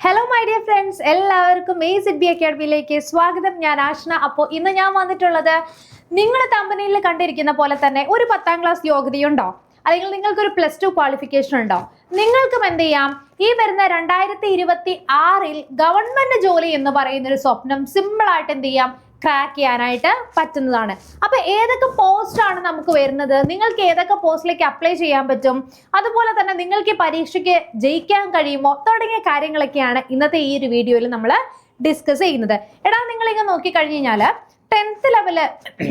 Hello my dear friends എല്ലാവർക്കും A Sid B അക്കാഡമിയിലേക്ക് സ്വാഗതം. ഞാൻ ആഷ്ന. അപ്പോൾ ഇന്ന് ഞാൻ വന്നിട്ടുള്ളത് നിങ്ങൾ കമ്പനിയിൽ കണ്ടിരിക്കുന്ന പോലെ തന്നെ ഒരു പത്താം ക്ലാസ് യോഗ്യതയുണ്ടോ? അല്ലെങ്കിൽ നിങ്ങൾക്കൊരു പ്ലസ് ടു ക്വാളിഫിക്കേഷൻ ഉണ്ടോ? നിങ്ങൾക്കും എന്ത് ചെയ്യാം? ഈ വരുന്ന രണ്ടായിരത്തി ഇരുപത്തി ആറിൽ ഗവൺമെന്റ് ജോലി എന്ന് പറയുന്ന ഒരു സ്വപ്നം സിമ്പിൾ ആയിട്ട് എന്ത് ചെയ്യാം? ക്രാക്ക് ചെയ്യാനായിട്ട് പറ്റുന്നതാണ്. അപ്പൊ ഏതൊക്കെ പോസ്റ്റ് ആണ് നമുക്ക് വരുന്നത്? നിങ്ങൾക്ക് ഏതൊക്കെ പോസ്റ്റിലേക്ക് അപ്ലൈ ചെയ്യാൻ പറ്റും? അതുപോലെ തന്നെ നിങ്ങൾക്ക് പരീക്ഷയ്ക്ക് ജയിക്കാൻ കഴിയുമോ? തുടങ്ങിയ കാര്യങ്ങളൊക്കെയാണ് ഇന്നത്തെ ഈ ഒരു വീഡിയോയിൽ നമ്മൾ ഡിസ്കസ് ചെയ്യുന്നത്. എടാ നിങ്ങൾ ഇങ്ങനെ നോക്കി കഴിഞ്ഞു കഴിഞ്ഞാൽ ടെൻത്ത് ലെവൽ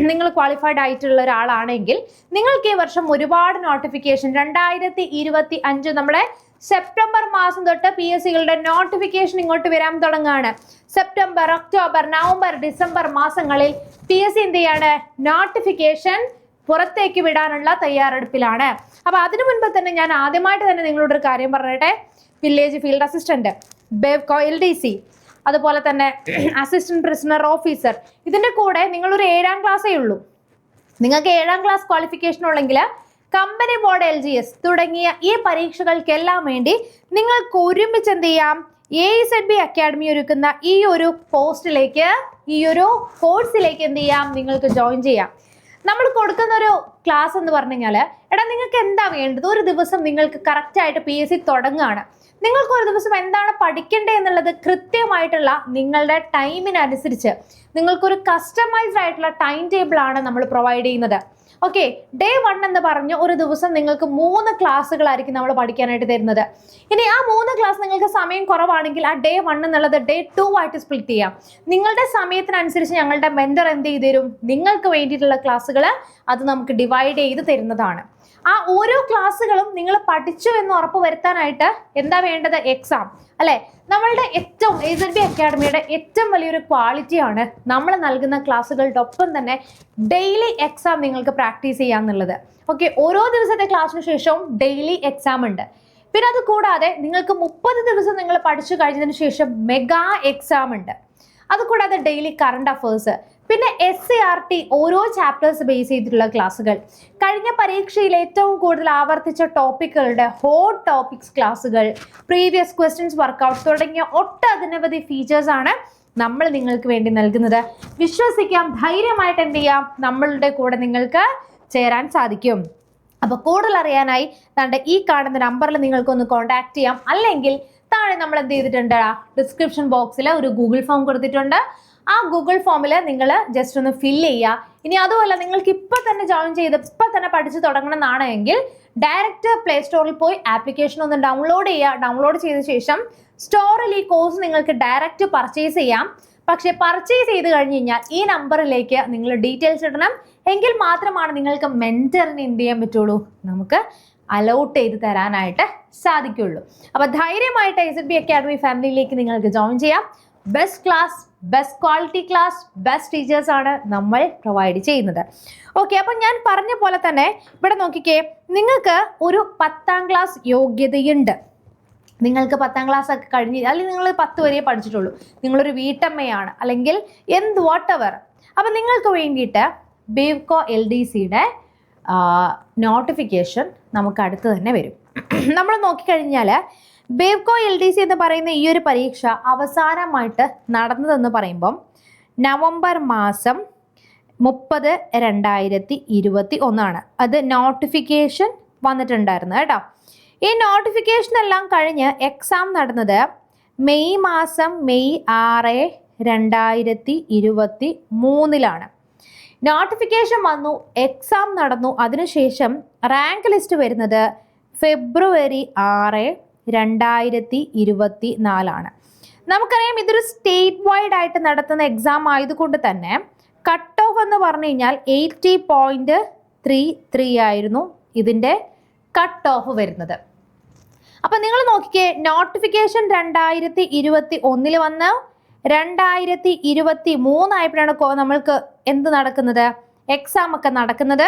നിങ്ങൾ ക്വാളിഫൈഡ് ആയിട്ടുള്ള ഒരാളാണെങ്കിൽ നിങ്ങൾക്ക് ഈ വർഷം ഒരുപാട് നോട്ടിഫിക്കേഷൻ രണ്ടായിരത്തി ഇരുപത്തി അഞ്ച് നമ്മുടെ സെപ്റ്റംബർ മാസം തൊട്ട് പി എസ് സികളുടെ നോട്ടിഫിക്കേഷൻ ഇങ്ങോട്ട് വരാൻ തുടങ്ങുകയാണ്. സെപ്റ്റംബർ ഒക്ടോബർ നവംബർ ഡിസംബർ മാസങ്ങളിൽ പി എസ് സി എന്ത് ചെയ്യാണ്? നോട്ടിഫിക്കേഷൻ പുറത്തേക്ക് വിടാനുള്ള തയ്യാറെടുപ്പിലാണ്. അപ്പോൾ അതിനു മുൻപ് തന്നെ ഞാൻ ആദ്യമായിട്ട് തന്നെ നിങ്ങളോട് ഒരു കാര്യം പറഞ്ഞിട്ടെ? Village field assistant Bevco L D C അതുപോലെ തന്നെ അസിസ്റ്റന്റ് പ്രിസണർ ഓഫീസർ ഇതിന്റെ കൂടെ നിങ്ങളൊരു ഏഴാം ക്ലാസ്സേ ഉള്ളൂ നിങ്ങൾക്ക് ഏഴാം ക്ലാസ് ക്വാളിഫിക്കേഷൻ ഉള്ളെങ്കിൽ company board L G S തുടങ്ങിയ ഈ പരീക്ഷകൾക്കെല്ലാം വേണ്ടി നിങ്ങൾക്ക് ഒരുമിച്ച് എന്ത് ചെയ്യാം? എ സെഡ് ബി അക്കാഡമി ഒരുക്കുന്ന ഈ ഒരു പോസ്റ്റിലേക്ക് ഈ ഒരു കോഴ്സിലേക്ക് എന്ത് ചെയ്യാം? നിങ്ങൾക്ക് ജോയിൻ ചെയ്യാം. നമ്മൾ കൊടുക്കുന്ന ഒരു ക്ലാസ് എന്ന് പറഞ്ഞു എടാ നിങ്ങൾക്ക് എന്താ വേണ്ടത്? ഒരു ദിവസം നിങ്ങൾക്ക് കറക്റ്റ് ആയിട്ട് പി എസ് സി തുടങ്ങുകയാണ്. നിങ്ങൾക്ക് ഒരു ദിവസം എന്താണ് പഠിക്കേണ്ടത് എന്നുള്ളത് കൃത്യമായിട്ടുള്ള നിങ്ങളുടെ ടൈമിനനുസരിച്ച് നിങ്ങൾക്കൊരു കസ്റ്റമൈസ്ഡ് ആയിട്ടുള്ള ടൈം ആണ് നമ്മൾ പ്രൊവൈഡ് ചെയ്യുന്നത്. ഓക്കെ ഡേ വൺ എന്ന് പറഞ്ഞ് ഒരു ദിവസം നിങ്ങൾക്ക് മൂന്ന് ക്ലാസ്സുകളായിരിക്കും നമ്മൾ പഠിക്കാനായിട്ട് തരുന്നത്. ഇനി ആ മൂന്ന് ക്ലാസ് നിങ്ങൾക്ക് സമയം കുറവാണെങ്കിൽ ആ ഡേ വൺ എന്നുള്ളത് ഡേ ടു ആയിട്ട് സ്പ്ലിറ്റ് ചെയ്യാം. നിങ്ങളുടെ സമയത്തിനനുസരിച്ച് ഞങ്ങളുടെ മെന്റർ എന്ത് ചെയ്തു തരും നിങ്ങൾക്ക് വേണ്ടിയിട്ടുള്ള ക്ലാസ്സുകൾ അത് നമുക്ക് ഡിവൈഡ് ചെയ്ത് തരുന്നതാണ്. ആ ഓരോ ക്ലാസ്സുകളും നിങ്ങൾ പഠിച്ചു എന്ന് ഉറപ്പ് വരുത്താനായിട്ട് എന്താ വേണ്ടത്? എക്സാം അല്ലെ? നമ്മളുടെ ഏറ്റവും എ സെഡ് ബി അക്കാഡമിയുടെ ഏറ്റവും വലിയൊരു ക്വാളിറ്റിയാണ് നമ്മൾ നൽകുന്ന ക്ലാസ്സുകളുടെ ഒപ്പം തന്നെ ഡെയിലി എക്സാം നിങ്ങൾക്ക് പ്രാക്ടീസ് ചെയ്യാന്നുള്ളത്. ഓക്കെ ഓരോ ദിവസത്തെ ക്ലാസ്സിന് ശേഷവും ഡെയിലി എക്സാം ഉണ്ട്. പിന്നെ അത് കൂടാതെ നിങ്ങൾക്ക് മുപ്പത് ദിവസം നിങ്ങൾ പഠിച്ചു കഴിഞ്ഞതിന് ശേഷം മെഗാ എക്സാം ഉണ്ട്. അതുകൂടാതെ ഡെയിലി കറണ്ട് അഫേഴ്സ് പിന്നെ എസ് സി ആർ ടി ഓരോ ചാപ്റ്റേഴ്സ് ബേസ് ചെയ്തിട്ടുള്ള ക്ലാസ്സുകൾ കഴിഞ്ഞ പരീക്ഷയിൽ ഏറ്റവും കൂടുതൽ ആവർത്തിച്ച ടോപ്പിക്കുകളുടെ ഹോട്ട് ടോപ്പിക്സ് ക്ലാസ്സുകൾ പ്രീവിയസ് ക്വസ്റ്റ്യൻസ് വർക്കൗട്ട് തുടങ്ങിയ ഒട്ടനവധി ഫീച്ചേഴ്സ് ആണ് നമ്മൾ നിങ്ങൾക്ക് വേണ്ടി നൽകുന്നത്. വിശ്വസിക്കാം ധൈര്യമായിട്ട് എന്ത് ചെയ്യാം? നമ്മളുടെ കൂടെ നിങ്ങൾക്ക് ചേരാൻ സാധിക്കും. അപ്പോൾ കൂടുതൽ അറിയാനായി തന്റെ ഈ കാണുന്ന നമ്പറിൽ നിങ്ങൾക്കൊന്ന് കോൺടാക്ട് ചെയ്യാം. അല്ലെങ്കിൽ താഴെ നമ്മൾ എന്ത് ചെയ്തിട്ടുണ്ട്? ഡിസ്ക്രിപ്ഷൻ ബോക്സിൽ ഒരു ഗൂഗിൾ ഫോം കൊടുത്തിട്ടുണ്ട്. ആ ഗൂഗിൾ ഫോമിൽ നിങ്ങൾ ജസ്റ്റ് ഒന്ന് ഫില്ല് ചെയ്യുക. ഇനി അതുപോലെ നിങ്ങൾക്ക് ഇപ്പം തന്നെ ജോയിൻ ചെയ്ത് ഇപ്പം തന്നെ പഠിച്ചു തുടങ്ങണം എന്നാണെങ്കിൽ ഡയറക്റ്റ് പ്ലേ സ്റ്റോറിൽ പോയി ആപ്ലിക്കേഷൻ ഒന്ന് ഡൗൺലോഡ് ചെയ്യുക. ഡൗൺലോഡ് ചെയ്ത ശേഷം സ്റ്റോറിൽ ഈ കോഴ്സ് നിങ്ങൾക്ക് ഡയറക്റ്റ് പർച്ചേസ് ചെയ്യാം. പക്ഷേ പർച്ചേസ് ചെയ്ത് കഴിഞ്ഞ് കഴിഞ്ഞാൽ ഈ നമ്പറിലേക്ക് നിങ്ങൾ ഡീറ്റെയിൽസ് ഇടണം. എങ്കിൽ മാത്രമാണ് നിങ്ങൾക്ക് മെന്ററിന് എന്ത് ചെയ്യാൻ പറ്റുള്ളൂ? നമുക്ക് അലൗട്ട് ചെയ്ത് തരാനായിട്ട് സാധിക്കുള്ളൂ. അപ്പോൾ ധൈര്യമായിട്ട് എസ് ബി അക്കാഡമി ഫാമിലിയിലേക്ക് നിങ്ങൾക്ക് ജോയിൻ ചെയ്യാം. Best class best quality class best teachers ആണ് നമ്മൾ പ്രൊവൈഡ് ചെയ്യുന്നത്. ഓക്കെ അപ്പം ഞാൻ പറഞ്ഞ പോലെ തന്നെ ഇവിടെ നോക്കിക്കേ നിങ്ങൾക്ക് ഒരു പത്താം ക്ലാസ് യോഗ്യതയുണ്ട്. നിങ്ങൾക്ക് പത്താം ക്ലാസ് ഒക്കെ കഴിഞ്ഞ് അല്ലെങ്കിൽ നിങ്ങൾ പത്ത് വരെ പഠിച്ചിട്ടുള്ളൂ. നിങ്ങളൊരു വീട്ടമ്മയാണ് അല്ലെങ്കിൽ എന്ത് വാട്ട് എവർ അപ്പം നിങ്ങൾക്ക് വേണ്ടിയിട്ട് ബേവ്കോ എൽ ഡി സിയുടെ നോട്ടിഫിക്കേഷൻ നമുക്ക് അടുത്ത് തന്നെ വരും. നമ്മൾ നോക്കിക്കഴിഞ്ഞാൽ ബേവ്കോ എൽ ഡി സി എന്ന് പറയുന്ന ഈ ഒരു പരീക്ഷ അവസാനമായിട്ട് നടന്നതെന്ന് പറയുമ്പം നവംബർ മാസം മുപ്പത് രണ്ടായിരത്തി ഇരുപത്തി ഒന്നാണ്. അത് നോട്ടിഫിക്കേഷൻ വന്നിട്ടുണ്ടായിരുന്നു കേട്ടോ. ഈ നോട്ടിഫിക്കേഷൻ എല്ലാം കഴിഞ്ഞ് എക്സാം നടന്നത് മെയ് മാസം മെയ് ആറ് രണ്ടായിരത്തി ഇരുപത്തി മൂന്നിലാണ്. നോട്ടിഫിക്കേഷൻ വന്നു എക്സാം നടന്നു. അതിനുശേഷം റാങ്ക് ലിസ്റ്റ് വരുന്നത് ഫെബ്രുവരി ആറ് രണ്ടായിരത്തി ഇരുപത്തി നാലാണ് നമുക്കറിയാം ഇതൊരു സ്റ്റേറ്റ് വൈഡ് ആയിട്ട് നടത്തുന്ന എക്സാം ആയതുകൊണ്ട് തന്നെ കട്ട് ഓഫ് എന്ന് പറഞ്ഞു കഴിഞ്ഞാൽ എയ്റ്റി പോയിന്റ് ത്രീ ത്രീ ആയിരുന്നു ഇതിന്റെ കട്ട് ഓഫ് വരുന്നത്. അപ്പം നിങ്ങൾ നോക്കിക്കേ നോട്ടിഫിക്കേഷൻ രണ്ടായിരത്തി ഇരുപത്തി ഒന്നിൽ വന്ന് രണ്ടായിരത്തി ഇരുപത്തി മൂന്നായപ്പോഴാണ് നമ്മൾക്ക് എന്ത് നടക്കുന്നത്? എക്സാം ഒക്കെ നടക്കുന്നത്.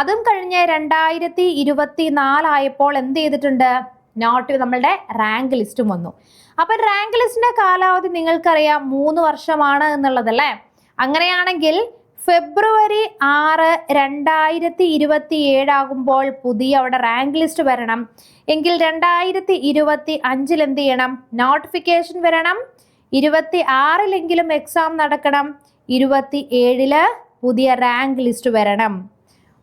അതും കഴിഞ്ഞ് രണ്ടായിരത്തി ഇരുപത്തി നാലായപ്പോൾ എന്ത് ചെയ്തിട്ടുണ്ട്? നോട്ട് നമ്മളുടെ റാങ്ക് ലിസ്റ്റും വന്നു. അപ്പം റാങ്ക് ലിസ്റ്റിന്റെ കാലാവധി നിങ്ങൾക്കറിയാം മൂന്ന് വർഷമാണ് എന്നുള്ളതല്ലേ? അങ്ങനെയാണെങ്കിൽ ഫെബ്രുവരി ആറ് രണ്ടായിരത്തി ഇരുപത്തി ഏഴാകുമ്പോൾ പുതിയ അവിടെ റാങ്ക് ലിസ്റ്റ് വരണം. എങ്കിൽ രണ്ടായിരത്തി ഇരുപത്തി അഞ്ചിൽ എന്ത് ചെയ്യണം? നോട്ടിഫിക്കേഷൻ വരണം. ഇരുപത്തി ആറിലെങ്കിലും എക്സാം നടക്കണം. ഇരുപത്തി ഏഴിൽ പുതിയ റാങ്ക് ലിസ്റ്റ് വരണം.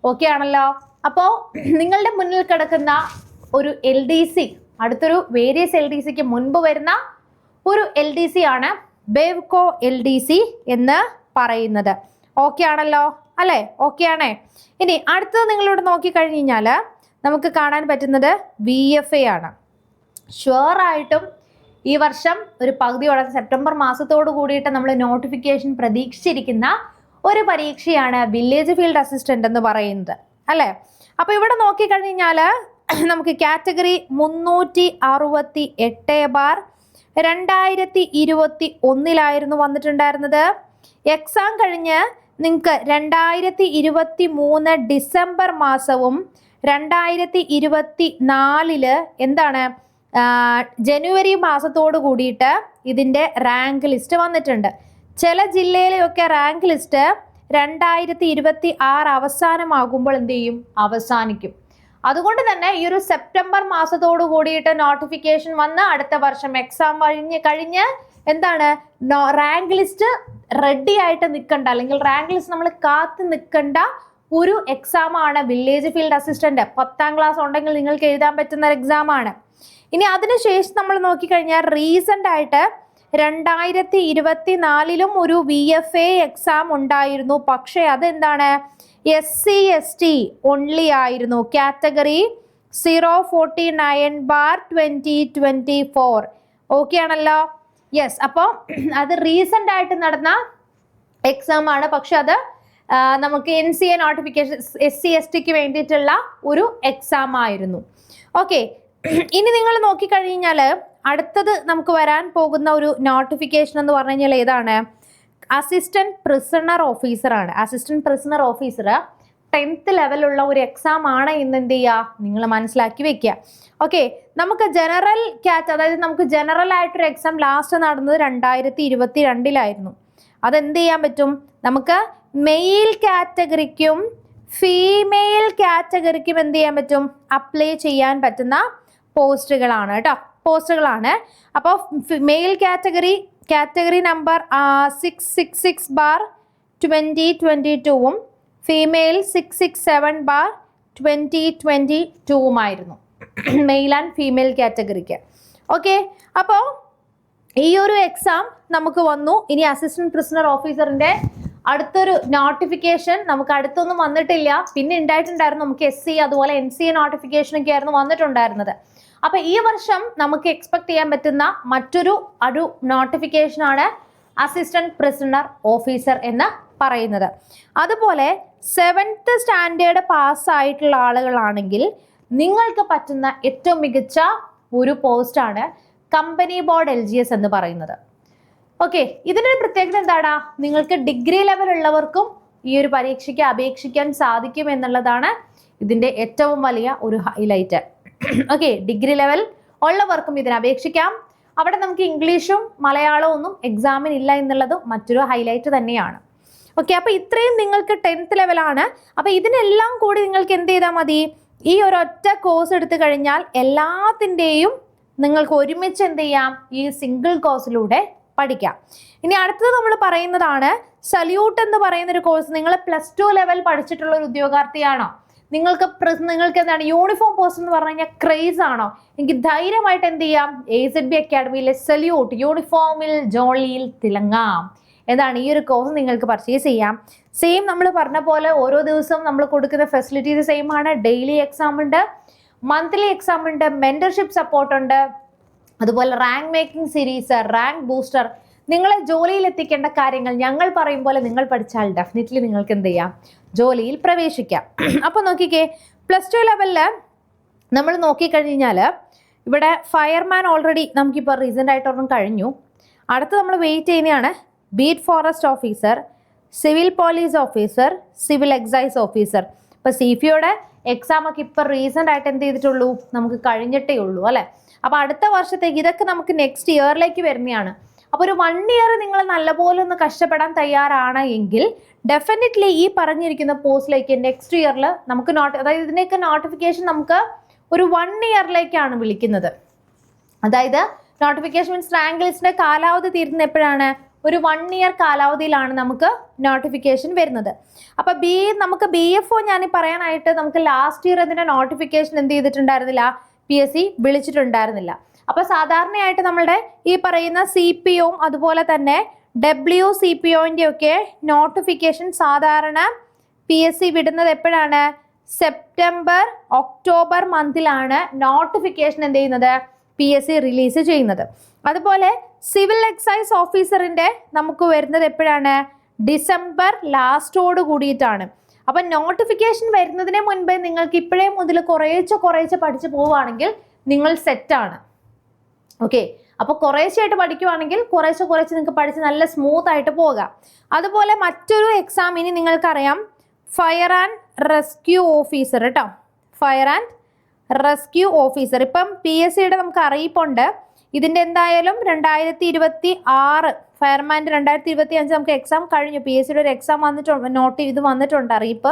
ഓക്കെ ആണല്ലോ? അപ്പോൾ നിങ്ങളുടെ മുന്നിൽ കിടക്കുന്ന ഒരു എൽ ഡി സി അടുത്തൊരു വേരിയസ് എൽ ഡി സിക്ക് മുൻപ് വരുന്ന ഒരു എൽ ഡി സി ആണ് ബേവ്കോ എൽ ഡി സി എന്ന് പറയുന്നത്. ഓക്കെ ആണല്ലോ? അല്ലേ? ഓക്കെ ആണേ. ഇനി അടുത്തത് നിങ്ങളിവിടെ നോക്കിക്കഴിഞ്ഞ് കഴിഞ്ഞാൽ നമുക്ക് കാണാൻ പറ്റുന്നത് വി എഫ് എ ആണ്. ഷുവറായിട്ടും ഈ വർഷം ഒരു പകുതിയോടെ സെപ്റ്റംബർ മാസത്തോട് കൂടിയിട്ട് നമ്മൾ നോട്ടിഫിക്കേഷൻ പ്രതീക്ഷിച്ചിരിക്കുന്ന ഒരു പരീക്ഷയാണ് വില്ലേജ് ഫീൽഡ് അസിസ്റ്റന്റ് എന്ന് പറയുന്നത്. അല്ലേ? അപ്പൊ ഇവിടെ നോക്കി കഴിഞ്ഞാൽ നമുക്ക് കാറ്റഗറി മുന്നൂറ്റി അറുപത്തി എട്ട് ബാർ രണ്ടായിരത്തി ഇരുപത്തി ഒന്നിലായിരുന്നു വന്നിട്ടുണ്ടായിരുന്നത്. എക്സാം കഴിഞ്ഞ് നിങ്ങൾക്ക് രണ്ടായിരത്തി ഇരുപത്തി മൂന്ന് ഡിസംബർ മാസവും രണ്ടായിരത്തി ഇരുപത്തി നാലിൽ എന്താണ്? ജനുവരി മാസത്തോട് കൂടിയിട്ട് ഇതിന്റെ റാങ്ക് ലിസ്റ്റ് വന്നിട്ടുണ്ട്. ചില ജില്ലയിലെയൊക്കെ റാങ്ക് ലിസ്റ്റ് രണ്ടായിരത്തി ഇരുപത്തി ആറ് അവസാനമാകുമ്പോൾ എന്ത് ചെയ്യും? അവസാനിക്കും. അതുകൊണ്ട് തന്നെ ഈ ഒരു സെപ്റ്റംബർ മാസത്തോട് കൂടിയിട്ട് നോട്ടിഫിക്കേഷൻ വന്ന് അടുത്ത വർഷം എക്സാം കഴിഞ്ഞ് കഴിഞ്ഞ് എന്താണ് റാങ്ക് ലിസ്റ്റ് റെഡി ആയിട്ട് നിൽക്കണ്ട അല്ലെങ്കിൽ റാങ്ക് ലിസ്റ്റ് നമ്മൾ കാത്ത് നിൽക്കേണ്ട ഒരു എക്സാം ആണ് വില്ലേജ് ഫീൽഡ് അസിസ്റ്റന്റ് പത്താം ക്ലാസ് ഉണ്ടെങ്കിൽ നിങ്ങൾക്ക് എഴുതാൻ പറ്റുന്ന ഒരു എക്സാം ആണ്. ഇനി അതിനുശേഷം നമ്മൾ നോക്കിക്കഴിഞ്ഞാൽ റീസെന്റ് ആയിട്ട് രണ്ടായിരത്തി ഇരുപത്തി നാലിലും ഒരു വി എഫ് എ എക്സാം ഉണ്ടായിരുന്നു. പക്ഷേ അതെന്താണ് S C S T only ആയിരുന്നു. Category zero forty nine bar twenty twenty four okay ആണല്ലോ? യെസ് അപ്പോൾ അത് റീസെന്റ് ആയിട്ട് നടന്ന എക്സാം ആണ്. പക്ഷെ അത് നമുക്ക് N C A notification S C S tick വേണ്ടിയിട്ടുള്ള ഒരു എക്സാം ആയിരുന്നു. ഓക്കെ ഇനി നിങ്ങൾ നോക്കിക്കഴിഞ്ഞാൽ അടുത്തത് നമുക്ക് വരാൻ പോകുന്ന ഒരു നോട്ടിഫിക്കേഷൻ എന്ന് പറഞ്ഞു കഴിഞ്ഞാൽ ഏതാണ്? അസിസ്റ്റന്റ് പ്രിസണർ ഓഫീസറാണ് അസിസ്റ്റന്റ് പ്രിസണർ ഓഫീസർ ടെൻത്ത് ലെവലുള്ള ഒരു എക്സാം ആണ് ഇന്ന് എന്ത് ചെയ്യുക നിങ്ങൾ മനസ്സിലാക്കി വെക്കുക ഓക്കെ നമുക്ക് ജനറൽ ക്യാറ്റ് അതായത് നമുക്ക് ജനറൽ ആയിട്ടൊരു എക്സാം ലാസ്റ്റ് നടന്നത് രണ്ടായിരത്തി ഇരുപത്തി രണ്ടിലായിരുന്നു അതെന്ത് ചെയ്യാൻ പറ്റും? നമുക്ക് മെയിൽ കാറ്റഗറിക്കും ഫീമെയിൽ കാറ്റഗറിക്കും എന്ത് ചെയ്യാൻ പറ്റും? അപ്ലൈ ചെയ്യാൻ പറ്റുന്ന പോസ്റ്റുകളാണ് കേട്ടോ. പോസ്റ്റുകളാണ് അപ്പോൾ male category category number six six six bar twenty twenty ടൂവും female six six seven bar twenty twenty ടൂവുമായിരുന്നു male and female കാറ്റഗറിക്ക് ഓക്കെ അപ്പോൾ ഈ ഒരു എക്സാം നമുക്ക് വന്നു. ഇനി അസിസ്റ്റന്റ് പ്രിസണർ ഓഫീസറിന്റെ അടുത്തൊരു നോട്ടിഫിക്കേഷൻ നമുക്ക് അടുത്തൊന്നും വന്നിട്ടില്ല. പിന്നെ ഉണ്ടായിട്ടുണ്ടായിരുന്നു നമുക്ക് എസ് സി അതുപോലെ എൻ സി എ നോട്ടിഫിക്കേഷനൊക്കെ ആയിരുന്നു വന്നിട്ടുണ്ടായിരുന്നത്. അപ്പൊ ഈ വർഷം നമുക്ക് എക്സ്പെക്ട് ചെയ്യാൻ പറ്റുന്ന മറ്റൊരു ഒരു നോട്ടിഫിക്കേഷൻ ആണ് അസിസ്റ്റന്റ് പ്രിസണർ ഓഫീസർ എന്ന് പറയുന്നത്. അതുപോലെ സെവൻത്ത് സ്റ്റാൻഡേർഡ് പാസ്സായിട്ടുള്ള ആളുകളാണെങ്കിൽ നിങ്ങൾക്ക് പറ്റുന്ന ഏറ്റവും മികച്ച ഒരു പോസ്റ്റാണ് company board L G S എന്ന് പറയുന്നത്. ഓക്കെ ഇതിനൊരു പ്രത്യേകത എന്താടാ? നിങ്ങൾക്ക് ഡിഗ്രി ലെവൽ ഉള്ളവർക്കും ഈ ഒരു പരീക്ഷയ്ക്ക് അപേക്ഷിക്കാൻ സാധിക്കും എന്നുള്ളതാണ് ഇതിന്റെ ഏറ്റവും വലിയ ഒരു ഹൈലൈറ്റ് ഓക്കെ ഡിഗ്രി ലെവൽ ഉള്ളവർക്കും ഇതിന് അപേക്ഷിക്കാം. അവിടെ നമുക്ക് ഇംഗ്ലീഷും മലയാളവും ഒന്നും എക്സാമിന് ഇല്ല എന്നുള്ളതും മറ്റൊരു ഹൈലൈറ്റ് തന്നെയാണ്. ഓക്കെ അപ്പൊ ഇത്രയും നിങ്ങൾക്ക് ടെൻത്ത് ലെവലാണ് അപ്പൊ ഇതിനെല്ലാം കൂടി നിങ്ങൾക്ക് എന്ത് ചെയ്താൽ മതി? ഈ ഒരൊറ്റ കോഴ്സ് എടുത്തു കഴിഞ്ഞാൽ എല്ലാത്തിന്റെയും നിങ്ങൾക്ക് ഒരുമിച്ച് എന്ത് ചെയ്യാം? ഈ സിംഗിൾ കോഴ്സിലൂടെ പഠിക്കാം. ഇനി അടുത്തത് നമ്മൾ പറയുന്നതാണ് സല്യൂട്ട് എന്ന് പറയുന്ന ഒരു കോഴ്സ് നിങ്ങൾ പ്ലസ് ടു ലെവൽ പഠിച്ചിട്ടുള്ള ഒരു ഉദ്യോഗാർത്ഥിയാണോ? നിങ്ങൾക്ക് നിങ്ങൾക്ക് എന്താണ് യൂണിഫോം പോസ്റ്റ് എന്ന് പറഞ്ഞു കഴിഞ്ഞാൽ ക്രേസ് ആണോ? എനിക്ക് ധൈര്യമായിട്ട് എന്ത് ചെയ്യാം? എ സെഡ് ബി അക്കാഡമിയിലെ സല്യൂട്ട് യൂണിഫോമിൽ ജോളിയിൽ തിളങ്ങാം. എന്താണ്? ഈ ഒരു കോഴ്സ് നിങ്ങൾക്ക് പർച്ചേസ് ചെയ്യാം. സെയിം നമ്മൾ പറഞ്ഞ പോലെ ഓരോ ദിവസവും നമ്മൾ കൊടുക്കുന്ന ഫെസിലിറ്റീസ് സെയിം ആണ്. ഡെയിലി എക്സാം ഉണ്ട്. മന്ത്ലി എക്സാം ഉണ്ട്. മെന്റർഷിപ്പ് സപ്പോർട്ട് ഉണ്ട്. അതുപോലെ rank making series rank booster നിങ്ങളെ ജോലിയിൽ എത്തിക്കേണ്ട കാര്യങ്ങൾ ഞങ്ങൾ പറയും പോലെ നിങ്ങൾ പഠിച്ചാൽ ഡെഫിനറ്റ്ലി നിങ്ങൾക്ക് എന്ത് ചെയ്യാം? ജോലിയിൽ പ്രവേശിക്കാം. അപ്പോൾ നോക്കിക്കേ പ്ലസ് ടു ലെവലിൽ നമ്മൾ നോക്കിക്കഴിഞ്ഞാൽ ഇവിടെ ഫയർമാൻ ഓൾറെഡി നമുക്കിപ്പോൾ റീസെന്റ് ആയിട്ട് കഴിഞ്ഞു. അടുത്ത് നമ്മൾ വെയിറ്റ് ചെയ്യുന്നതാണ് beat forest officer civil police officer civil excise officer ഇപ്പോൾ സി ഫിയുടെ എക്സാം ഒക്കെ ഇപ്പോൾ റീസെന്റ് ആയിട്ട് എന്ത് ചെയ്തിട്ടുള്ളൂ? നമുക്ക് കഴിഞ്ഞിട്ടേ ഉള്ളൂ അല്ലേ? അപ്പോൾ അടുത്ത വർഷത്തേക്ക് ഇതൊക്കെ നമുക്ക് നെക്സ്റ്റ് ഇയറിലേക്ക് വരുന്നതാണ്. അപ്പോൾ ഒരു വൺ ഇയർ നിങ്ങൾ നല്ലപോലെ ഒന്ന് കഷ്ടപ്പെടാൻ തയ്യാറാണ് എങ്കിൽ ഡെഫിനറ്റ്ലി ഈ പറഞ്ഞിരിക്കുന്ന പോസ്റ്റിലേക്ക് നെക്സ്റ്റ് ഇയറിൽ നമുക്ക് നോട്ട് അതായത് ഇതിന്റെയൊക്കെ നോട്ടിഫിക്കേഷൻ നമുക്ക് ഒരു വൺ ഇയറിലേക്കാണ് വിളിക്കുന്നത്. അതായത് നോട്ടിഫിക്കേഷൻ മീൻസ് റാങ്ക് ലിസ്റ്റിന്റെ കാലാവധി തീരുന്ന എപ്പോഴാണ്? ഒരു വൺ ഇയർ കാലാവധിയിലാണ് നമുക്ക് നോട്ടിഫിക്കേഷൻ വരുന്നത്. അപ്പൊ ബി നമുക്ക് ബി എഫ് ഒ ഞാൻ പറയാനായിട്ട് നമുക്ക് ലാസ്റ്റ് ഇയർ അതിന്റെ നോട്ടിഫിക്കേഷൻ എന്ത് ചെയ്തിട്ടുണ്ടായിരുന്നില്ല? പി എസ് സി വിളിച്ചിട്ടുണ്ടായിരുന്നില്ല. അപ്പൊ സാധാരണയായിട്ട് നമ്മളുടെ ഈ പറയുന്ന സി പി ഒയും അതുപോലെ തന്നെ ഡബ്ല്യു സി പി ഒന്റെ ഒക്കെ നോട്ടിഫിക്കേഷൻ സാധാരണ പി എസ് സി വിടുന്നത് എപ്പോഴാണ്? സെപ്റ്റംബർ ഒക്ടോബർ മന്തിലാണ് നോട്ടിഫിക്കേഷൻ എന്ത് ചെയ്യുന്നത്? പി എസ് സി റിലീസ് ചെയ്യുന്നത്. അതുപോലെ സിവിൽ എക്സൈസ് ഓഫീസറിന്റെ നമുക്ക് വരുന്നത് എപ്പോഴാണ്? ഡിസംബർ ലാസ്റ്റോട് കൂടിയിട്ടാണ്. അപ്പം നോട്ടിഫിക്കേഷൻ വരുന്നതിന് മുൻപേ നിങ്ങൾക്ക് ഇപ്പോഴേ മുതൽ കുറേശ്ശെ കുറേശ്ശെ പഠിച്ചു പോവുകയാണെങ്കിൽ നിങ്ങൾ സെറ്റാണ് ഓക്കെ അപ്പോൾ കുറേശ്ശായിട്ട് പഠിക്കുവാണെങ്കിൽ കുറേശ്ശെ കുറേശ്ശെ നിങ്ങൾക്ക് പഠിച്ച് നല്ല സ്മൂത്ത് ആയിട്ട് പോകാം. അതുപോലെ മറ്റൊരു എക്സാം ഇനി നിങ്ങൾക്കറിയാം. ഫയർ ആൻഡ് റെസ്ക്യൂ ഓഫീസർ കേട്ടോ ഫയർ ആൻഡ് റെസ്ക്യൂ ഓഫീസർ ഇപ്പം പി എസ് സിയുടെ നമുക്ക് അറിയിപ്പുണ്ട്. ഇതിന്റെ എന്തായാലും രണ്ടായിരത്തി ഇരുപത്തി ആറ് ഫയർമാന്റെ രണ്ടായിരത്തി ഇരുപത്തി അഞ്ച് നമുക്ക് എക്സാം കഴിഞ്ഞു. പി എസ് സിയുടെ ഒരു എക്സാം വന്നിട്ടുണ്ട് നോട്ട് ഇത് വന്നിട്ടുണ്ട് അറിയിപ്പ്.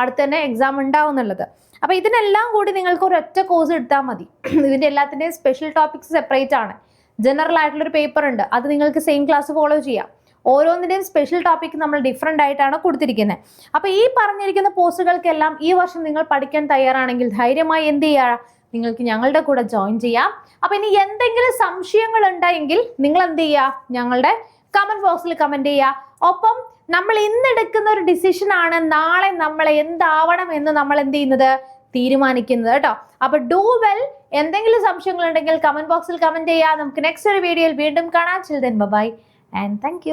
അടുത്ത് തന്നെ എക്സാം ഉണ്ടാവും എന്നുള്ളത് അപ്പോൾ ഇതിനെല്ലാം കൂടി നിങ്ങൾക്ക് ഒരു ഒറ്റ കോഴ്സ് എടുത്താൽ മതി. ഇതിന്റെ എല്ലാത്തിന്റെയും സ്പെഷ്യൽ ടോപ്പിക്സ് സെപ്പറേറ്റ് ആണ്. ജനറൽ ആയിട്ടുള്ളൊരു പേപ്പർ ഉണ്ട്. അത് നിങ്ങൾക്ക് സെയിം ക്ലാസ് ഫോളോ ചെയ്യാം. ഓരോന്നിന്റെയും സ്പെഷ്യൽ ടോപ്പിക് നമ്മൾ ഡിഫറെന്റ് ആയിട്ടാണ് കൊടുത്തിരിക്കുന്നത്. അപ്പോൾ ഈ പറഞ്ഞിരിക്കുന്ന പോസ്റ്റുകൾക്കെല്ലാം ഈ വർഷം നിങ്ങൾ പഠിക്കാൻ തയ്യാറാണെങ്കിൽ ധൈര്യമായി എന്ത് ചെയ്യുക? നിങ്ങൾക്ക് ഞങ്ങളുടെ കൂടെ ജോയിൻ ചെയ്യാം. അപ്പോൾ ഇനി എന്തെങ്കിലും സംശയങ്ങൾ ഉണ്ടെങ്കിൽ നിങ്ങൾ എന്ത് ചെയ്യുക ഞങ്ങളുടെ കമന്റ് ബോക്സിൽ കമന്റ് ചെയ്യുക ഒപ്പം നമ്മൾ ഇന്ന് എടുക്കുന്ന ഒരു ഡിസിഷൻ ആണ് നാളെ നമ്മൾ എന്താവണം എന്ന് നമ്മൾ എന്ത് ചെയ്യുന്നത്? തീരുമാനിക്കുന്നത് കേട്ടോ. അപ്പൊ ഡൂ വെൽ എന്തെങ്കിലും സംശയങ്ങൾ ഉണ്ടെങ്കിൽ കമന്റ് ബോക്സിൽ കമന്റ് ചെയ്യാം. നമുക്ക് നെക്സ്റ്റ് ഒരു വീഡിയോയിൽ വീണ്ടും കാണാം. Children by and thank